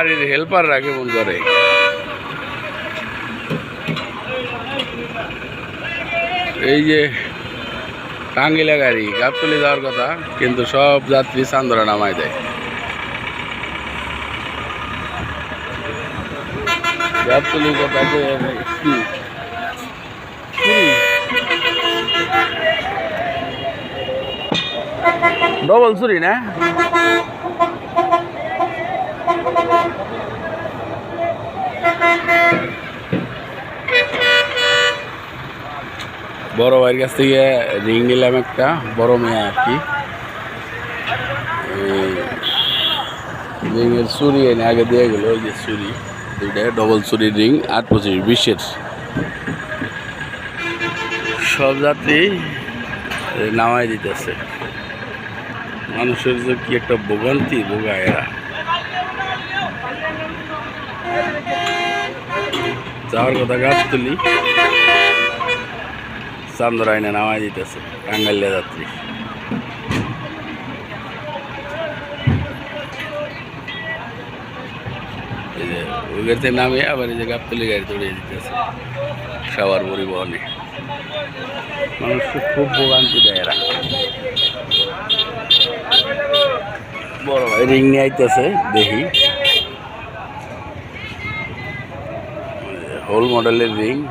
বাড়ির হেল্পাররা কেমন করে। এই যে টাঙ্গিলা গাড়ি, গাবতলি যাওয়ার কথা, কিন্তু সব যাত্রী চান্দরা নামায় দেয়। গাবতলির কথা ডবল চুরি না? বড় ভাইয়ের কাছ থেকে রিং নিলাম একটা, বড় মেয়ে আর কি। রিংয়ের চুরি এনে আগে দিয়ে গেল ওই যে চুরি, দুইটা ডবল চুরি রিং আট পঁচিশ, বিশের। সব যাত্রী নামাই দিতেছে। মানুষের যে কি একটা ভোগান্তি, ভোগায় এরা। যাওয়ার কথা গাছ তুলি চান্দরাইনে নামাই দিতেছে টাঙ্গাইলে যাত্রী। এই যে ওই গাড়িতে নামে আবার এই যে গাড়ি পরিবহনে। খুব ভোগান্তি দেয় এরা। বড় রিং দেখি। Role model ring